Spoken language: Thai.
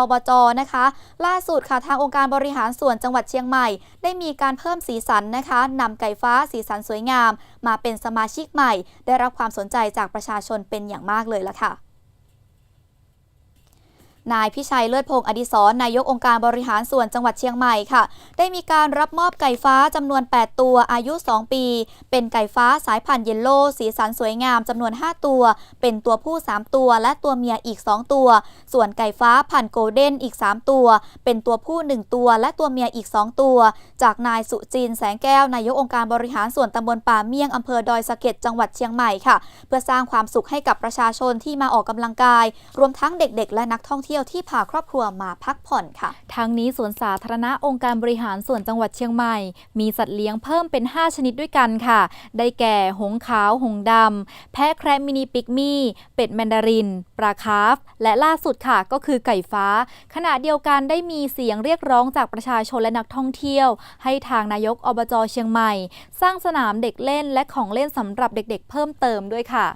อบจนะคะ ล่าสุดค่ะทางองค์การบริหารส่วนจังหวัดเชียงใหม่ ได้มีการเพิ่มสีสันนะคะนำไก่ฟ้าสีสันสวยงาม มาเป็นสมาชิกใหม่ ได้รับความสนใจจากประชาชนเป็นอย่างมากเลยละค่ะ นายพิชัยเลิศพงศ์อดิศรนายกองค์การบริหารส่วนจังหวัดเชียงใหม่ค่ะ ได้มีการรับมอบไก่ฟ้าจำนวน 8 ตัวอายุ 2 ปี เป็นไก่ฟ้าสายพันธุ์เยลโล่สีสันสวยงามจำนวน 5 ตัว เป็นตัวผู้ 3 ตัว และตัวเมียอีก 2 ตัว ส่วนไก่ฟ้าพันธุ์โกลเด้นอีก 3 ตัว เป็นตัวผู้ 1 ตัว และตัวเมียอีก 2 ตัว จากนายสุจินแสงแก้วนายกองค์การบริหารส่วนตำบลป่าเมี่ยงอำเภอดอยสะเก็ดจังหวัดเชียงใหม่ค่ะ เพื่อสร้างความสุขให้กับประชาชนที่มาออกกำลังกาย รวมทั้งเด็กๆ และนักท่องเที่ยวที่พาครอบครัวมาพักผ่อนค่ะทั้งนี้สวนสาธารณะองค์การบริหารส่วนจังหวัดเชียงใหม่ มีสัตว์เลี้ยงเพิ่มเป็น 5 ชนิดด้วยกันค่ะ ได้แก่หงขาว หงดำ แพะแคระมินิปิกมี่ เป็ดแมนดาริน ปลาคาร์ฟ และล่าสุดค่ะก็คือไก่ฟ้า ขณะเดียวกันได้มีเสียงเรียกร้องจากประชาชนและนักท่องเที่ยว ให้ทางนายกอบจเชียงใหม่ สร้างสนามเด็กเล่นและของเล่นสำหรับเด็กๆ เพิ่มเติมด้วยค่ะ